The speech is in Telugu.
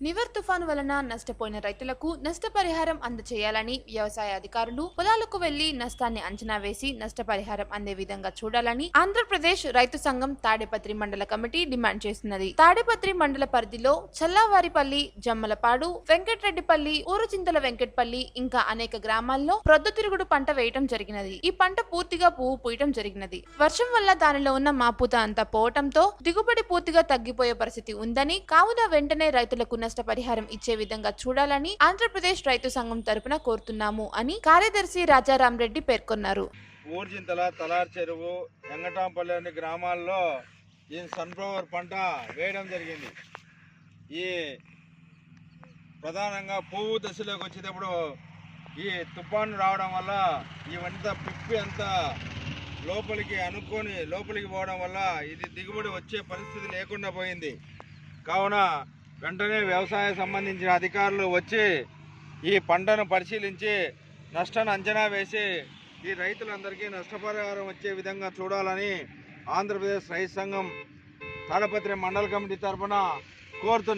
నివర్ తుఫాను వలన నష్టపోయిన రైతులకు నష్టపరిహారం అందచేయాలని వ్యవసాయ అధికారులు పొలాలకు వెళ్ళి నష్టాన్ని అంచనా వేసి నష్టపరిహారం అందే విధంగా చూడాలని ఆంధ్రప్రదేశ్ రైతు సంఘం తాడేపత్రి మండల కమిటీ డిమాండ్ చేస్తున్నది. తాడేపత్రి మండల పరిధిలో చల్లవారిపల్లి జమ్మలపాడు వెంకటరెడ్డిపల్లి ఊరుచింతల వెంకటపల్లి ఇంకా అనేక గ్రామాల్లో ప్రొద్దుతిరుగుడు పంట వేయటం జరిగినది. ఈ పంట పూర్తిగా పువ్వు పూయటం జరిగినది. వర్షం వల్ల దానిలో ఉన్న మాపూత అంతా పోవటంతో దిగుబడి పూర్తిగా తగ్గిపోయే పరిస్థితి ఉందని కావున వెంటనే రైతులకు నష్టపరిహారం ఇచ్చే విధంగా చూడాలని ఆంధ్రప్రదేశ్ రైతు సంఘం తరపున కోరుతున్నాము అని కార్యదర్శి రాజారాం రెడ్డి పేర్కొన్నారు. ఊర్జింతల తలార్ చెరువు వెంకటాంపల్లి అనే గ్రామాల్లో ఈ సన్ఫ్లవర్ పంట వేయడం జరిగింది. ఈ ప్రధానంగా పువ్వు దశలోకి వచ్చేటప్పుడు ఈ తుఫాను రావడం వల్ల ఇవంతా పిప్పి అంతా లోపలికి అనుకొని లోపలికి పోవడం వల్ల ఇది దిగుబడి వచ్చే పరిస్థితి లేకుండా పోయింది. కావున వెంటనే వ్యవసాయ సంబంధించిన అధికారులు వచ్చి ఈ పంటను పరిశీలించి నష్టాన్ని అంచనా వేసి ఈ రైతులందరికీ నష్టపరిహారం వచ్చే విధంగా చూడాలని ఆంధ్రప్రదేశ్ రైతు సంఘం తాడపత్రి మండల కమిటీ తరఫున కోరుతున్నాం